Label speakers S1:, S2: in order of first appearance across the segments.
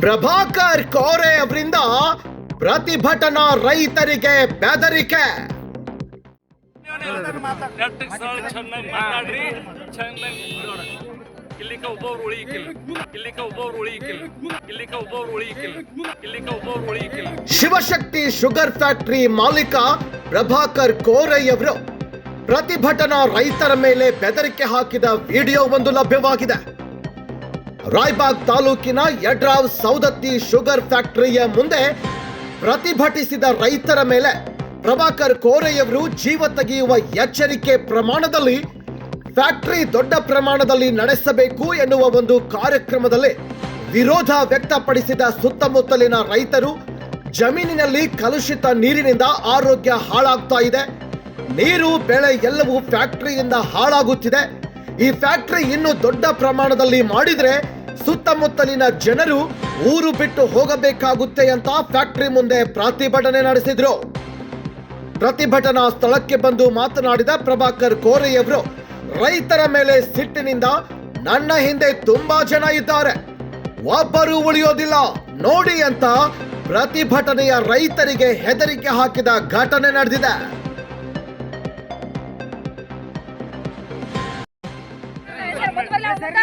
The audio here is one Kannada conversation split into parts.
S1: ಪ್ರಭಾಕರ್ ಕೋರೆ ಅವರಿಂದ ಪ್ರತಿಭಟನಾ ರೈತರಿಗೆ ಬೆದರಿಕೆ.
S2: ನೆಟ್ಟಗ್ ಸ್ಥಳ ಚೆನ್ನಾಗಿ ಮಾತಾಡ್ರಿ ಚೆನ್ನಾಗಿ ಇಲ್ಲಿಕ ಒಬ್ಬವ್ರು ಉಳಿಯಿಕಿಲ್ಲ ಇಲ್ಲಿಕ ಒಬ್ಬವ್ರು ಉಳಿಯಿಕಿಲ್ಲ ಇಲ್ಲಿಕ ಒಬ್ಬವ್ರು ಉಳಿಯಿಕಿಲ್ಲ ಇಲ್ಲಿಕ ಒಬ್ಬವ್ರು ಉಳಿಯಿಕಿಲ್ಲ
S1: ಶಿವಶಕ್ತಿ ಶುಗರ್ ಫ್ಯಾಕ್ಟರಿ ಮಾಲೀಕ ಪ್ರಭಾಕರ್ ಕೋರೈ ಅವರು ಪ್ರತಿಭಟನಾ ರೈತರ ಮೇಲೆ ಬೆದರಿಕೆ ಹಾಕಿದ ವಿಡಿಯೋ ಒಂದು ಲಭ್ಯವಾಗಿದೆ. ರಾಯ್ಬಾಗ್ ತಾಲೂಕಿನ ಯಡ್ರಾವ್ ಸೌದತ್ತಿ ಶುಗರ್ ಫ್ಯಾಕ್ಟರಿಯ ಮುಂದೆ ಪ್ರತಿಭಟಿಸಿದ ರೈತರ ಮೇಲೆ ಪ್ರಭಾಕರ್ ಕೋರೆಯವರು ಜೀವ ತೆಗೆಯುವ ಎಚ್ಚರಿಕೆ ಪ್ರಮಾಣದಲ್ಲಿ ಫ್ಯಾಕ್ಟರಿ ದೊಡ್ಡ ಪ್ರಮಾಣದಲ್ಲಿ ನಡೆಸಬೇಕು ಎನ್ನುವ ಒಂದು ಕಾರ್ಯಕ್ರಮದಲ್ಲಿ ವಿರೋಧ ವ್ಯಕ್ತಪಡಿಸಿದ ಸುತ್ತಮುತ್ತಲಿನ ರೈತರು ಜಮೀನಿನಲ್ಲಿ ಕಲುಷಿತ ನೀರಿನಿಂದ ಆರೋಗ್ಯ ಹಾಳಾಗ್ತಾ ಇದೆ. ನೀರು, ಬೆಳೆ ಎಲ್ಲವೂ ಫ್ಯಾಕ್ಟರಿಯಿಂದ ಹಾಳಾಗುತ್ತಿದೆ. ಈ ಫ್ಯಾಕ್ಟರಿ ಇನ್ನೂ ದೊಡ್ಡ ಪ್ರಮಾಣದಲ್ಲಿ ಮಾಡಿದ್ರೆ ಸುತ್ತಮುತ್ತಲಿನ ಜನರು ಊರು ಬಿಟ್ಟು ಹೋಗಬೇಕಾಗುತ್ತೆ ಅಂತ ಫ್ಯಾಕ್ಟರಿ ಮುಂದೆ ಪ್ರತಿಭಟನೆ ನಡೆಸಿದ್ರು. ಪ್ರತಿಭಟನಾ ಸ್ಥಳಕ್ಕೆ ಬಂದು ಮಾತನಾಡಿದ ಪ್ರಭಾಕರ್ ಕೋರೆಯವರು, ರೈತರ ಮೇಲೆ ಸಿಟ್ಟಿನಿಂದ ನನ್ನ ಹಿಂದೆ ತುಂಬಾ ಜನ ಇದ್ದಾರೆ. ಒಬ್ಬರು ಉಳಿಯೋದಿಲ್ಲ. ನೋಡಿ ಅಂತ ಪ್ರತಿಭಟನೆಯ ರೈತರಿಗೆ ಹೆದರಿಕೆ ಹಾಕಿದ ಘಟನೆ ನಡೆದಿದೆ.
S2: ರೊಕ್ಕ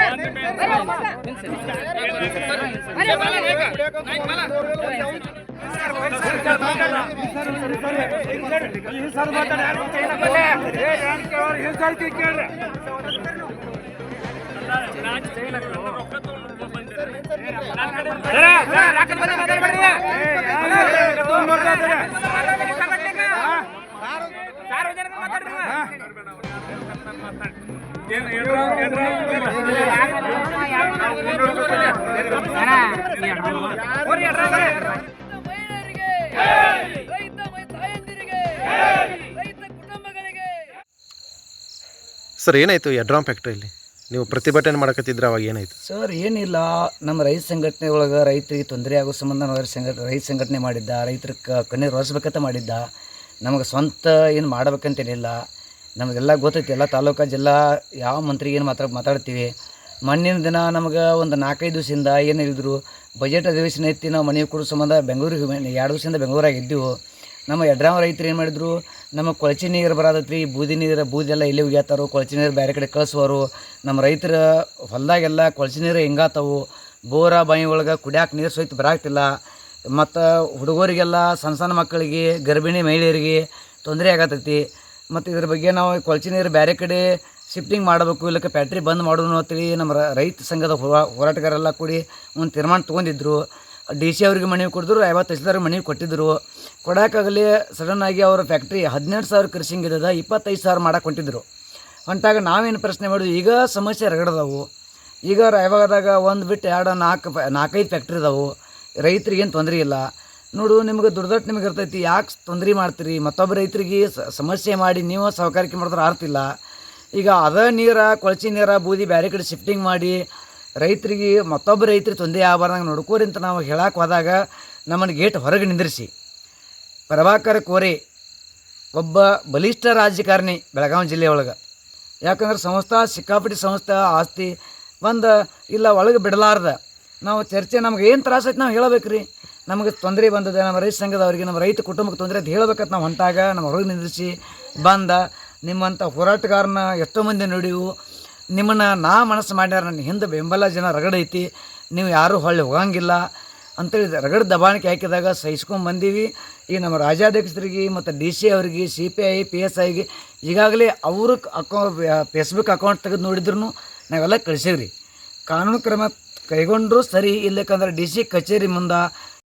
S3: ಸರ್ ಏನಾಯಿತು ಯಡ್ರಾಮ್ ಫ್ಯಾಕ್ಟ್ರಿಯಲ್ಲಿ? ನೀವು ಪ್ರತಿಭಟನೆ ಮಾಡಕತ್ತಿದ್ರೆ ಅವಾಗ ಏನಾಯ್ತು?
S4: ಸರ್ ಏನಿಲ್ಲ. ನಮ್ಮ ರೈತ ಸಂಘಟನೆ ಒಳಗೆ ರೈತರಿಗೆ ತೊಂದರೆ ಆಗೋ ಸಂಬಂಧ ನಾವು ರೈತ ಸಂಘ ರೈತ ಸಂಘಟನೆ ಮಾಡಿದ್ದ ರೈತರ ಕಣ್ಣೀರು ಒರೆಸ್ಬೇಕಂತ ಮಾಡಿದ್ದ. ನಮಗೆ ಸ್ವಂತ ಏನು ಮಾಡ್ಬೇಕಂತೇನಿಲ್ಲ. ನಮಗೆಲ್ಲ ಗೊತ್ತೈತಿ ಎಲ್ಲ ತಾಲೂಕು ಜಿಲ್ಲಾ ಯಾವ ಮಂತ್ರಿಗೆ ಏನು ಮಾತಾಡ ಮಾತಾಡ್ತೀವಿ. ಮೊನ್ನಿನ ದಿನ ನಮಗೆ ಒಂದು ನಾಲ್ಕೈದು ದಿವಸದಿಂದ ಏನು ಹೇಳಿದ್ರು ಬಜೆಟ್ ಅಧಿವೇಶನ ಐತಿ, ನಾವು ಮನೆ ಕೊಡೋ ಸಂಬಂಧ ಬೆಂಗಳೂರಿಗೆ ಎರಡು ದಿವಸದಿಂದ ಬೆಂಗಳೂರಾಗ ಇದ್ದೆವು ನಮ್ಮ ಎಡ್ರಾಮ ರೈತರು ಏನು ಮಾಡಿದ್ರು, ನಮ್ಮ ಕೊಳಚೆ ನೀರು ಬರೋದತ್ರಿ ಬೂದಿ ನೀರು, ಬೂದಿ ಎಲ್ಲ ಇಲ್ಲಿ ಒಗ್ಯಾತಾರೋ ಕೊಳಚೆ ನೀರು ಬೇರೆ ಕಡೆ ಕಳಿಸುವರು ನಮ್ಮ ರೈತರ ಹೊಲದಾಗೆಲ್ಲ ಕೊಳಚೆ ನೀರು ಹೆಂಗಾತಾವು ಬೋರ ಬಾಯಿ ಒಳಗೆ ಕುಡಿಯಾಕ ನೀರು ಸಹಿತ ಬರಾಗ್ತಿಲ್ಲ ಮತ್ತು ಹುಡುಗರಿಗೆಲ್ಲ ಸಣ್ಣ ಸಣ್ಣ ಮಕ್ಕಳಿಗೆ, ಗರ್ಭಿಣಿ ಮಹಿಳೆಯರಿಗೆ ತೊಂದರೆ ಆಗತೈತಿ. ಮತ್ತು ಇದ್ರ ಬಗ್ಗೆ ನಾವು ಕೊಳಚೆ ನೀರು ಬೇರೆ ಕಡೆ ಶಿಫ್ಟಿಂಗ್ ಮಾಡಬೇಕು, ಇಲ್ಲಕ್ಕೆ ಫ್ಯಾಕ್ಟ್ರಿ ಬಂದ್ ಮಾಡೋಣ ಅಂತೇಳಿ ನಮ್ಮ ರೈತ ಸಂಘದ ಹೋರಾ- ಹೋರಾಟಗಾರೆಲ್ಲ ಕೂಡಿ ಒಂದು ತೀರ್ಮಾನ ತೊಗೊಂಡಿದ್ರು. ಡಿ ಸಿ ಅವ್ರಿಗೆ ಮನವಿ ಕೊಡಿದ್ರು, ಐವತ್ತು ತಹಸೀಲ್ದಾರ್ಗೆ ಮನವಿ ಕೊಟ್ಟಿದ್ದರು ಕೊಡೋಕ್ಕಾಗಲಿ ಸಡನ್ನಾಗಿ ಅವರ ಫ್ಯಾಕ್ಟ್ರಿ ಹದಿನೆಂಟು ಸಾವಿರ ಕೃಷಿಂಗ್ ಇದ್ದದ ಇಪ್ಪತ್ತೈದು ಸಾವಿರ ಮಾಡಕ್ಕೆ ಹೊಂಟಿದ್ರು ಹೊಂಟಾಗ ನಾವೇನು ಪ್ರಶ್ನೆ ಮಾಡಿದ್ವಿ, ಈಗ ಸಮಸ್ಯೆ ರಗಡದವು ಈಗ ಯಾವಾಗದಾಗ ಒಂದು ಬಿಟ್ಟು ಎರಡು, ನಾಲ್ಕು ನಾಲ್ಕೈದು ಫ್ಯಾಕ್ಟ್ರಿ ಇದಾವೆ ರೈತರಿಗೇನು ತೊಂದರೆ ಇಲ್ಲ. ನೋಡು, ನಿಮ್ಗೆ ದುಡ್ದಟ್ಟು ನಿಮಗೆ ಇರ್ತೈತಿ, ಯಾಕೆ ತೊಂದರೆ ಮಾಡ್ತೀರಿ? ಮತ್ತೊಬ್ಬ ರೈತರಿಗೆ ಸಮಸ್ಯೆ ಮಾಡಿ ನೀವು ಸಹಕಾರಿಕೆ ಮಾಡಿದ್ರೆ ಆರ್ತಿಲ್ಲ. ಈಗ ಅದ ನೀರ, ಕೊಳಚಿ ನೀರ, ಬೂದಿ ಬ್ಯಾರೆ ಕಡೆ ಶಿಫ್ಟಿಂಗ್ ಮಾಡಿ, ರೈತರಿಗೆ ಮತ್ತೊಬ್ಬ ರೈತರಿಗೆ ತೊಂದರೆ ಆಗಬಾರ್ದಂಗೆ ನೋಡ್ಕೋರಿ ಅಂತ ನಾವು ಹೇಳಕ್ಕೆ ಹೋದಾಗ ನಮ್ಮನ್ನು ಗೇಟ್ ಹೊರಗೆ ನಿಂದಿರಿಸಿ. ಪ್ರಭಾಕರ್ ಕೋರೆ ಒಬ್ಬ ಬಲಿಷ್ಠ ರಾಜಕಾರಣಿ ಬೆಳಗಾವಿ ಜಿಲ್ಲೆಯೊಳಗೆ ಯಾಕಂದ್ರೆ ಸಂಸ್ಥಾ, ಸಿಕ್ಕಾಪಟ್ಟಿ ಸಂಸ್ಥೆ ಆಸ್ತಿ ಒಂದು ಇಲ್ಲ ಒಳಗೆ ಬಿಡಲಾರ್ದ. ನಾವು ಚರ್ಚೆ ನಮ್ಗೆ ಏನು ತ್ರಾಸ ಐತೆ ನಾವು ಹೇಳಬೇಕು ರೀ ನಮಗೆ ತೊಂದರೆ ಬಂದದ, ನಮ್ಮ ರೈತ ಸಂಘದವ್ರಿಗೆ, ನಮ್ಮ ರೈತ ಕುಟುಂಬಕ್ಕೆ ತೊಂದರೆ ಅಂತ ಹೇಳ್ಬೇಕಂತ ನಾವು ಹೊಂಟಾಗ ನಮ್ಮ ಹೊರಗೆ ನಿಂದಿರಿಸಿ ಬಂದ ನಿಮ್ಮಂಥ ಹೋರಾಟಗಾರನ ಎಷ್ಟೋ ಮಂದಿ ನೋಡಿವು. ನಿಮ್ಮನ್ನು ನಾ ಮನಸ್ಸು ಮಾಡ್ಯಾರ ನನ್ನ ಹಿಂದೆ ಬೆಂಬಲ ಜನ ರಗಡೈತಿ ನೀವು ಯಾರೂ ಹೊಳ್ಳಿ ಹೋಗಂಗಿಲ್ಲ. ಅಂತೇಳಿ ರಗಡ್ ದಬಾಣಿಕೆ ಹಾಕಿದಾಗ ಸಹಿಸ್ಕೊಂಡು ಬಂದೀವಿ. ಈಗ ನಮ್ಮ ರಾಜ್ಯಾಧ್ಯಕ್ಷರಿಗೆ ಮತ್ತು ಡಿ ಸಿ ಅವರಿಗೆ, C P I, P S ಐಗೆ ಈಗಾಗಲೇ ಅವ್ರ ಅಕೌ ಫೇಸ್ಬುಕ್ ಅಕೌಂಟ್ ತೆಗೆದು ನೋಡಿದ್ರು ನಾವೆಲ್ಲ ಕಳಿಸೀವಿ ರೀ ಕಾನೂನು ಕ್ರಮ ಕೈಗೊಂಡರೂ ಸರಿ ಇಲ್ಲಕ್ಕಂದ್ರೆ ಡಿ ಸಿ ಕಚೇರಿ ಮುಂದೆ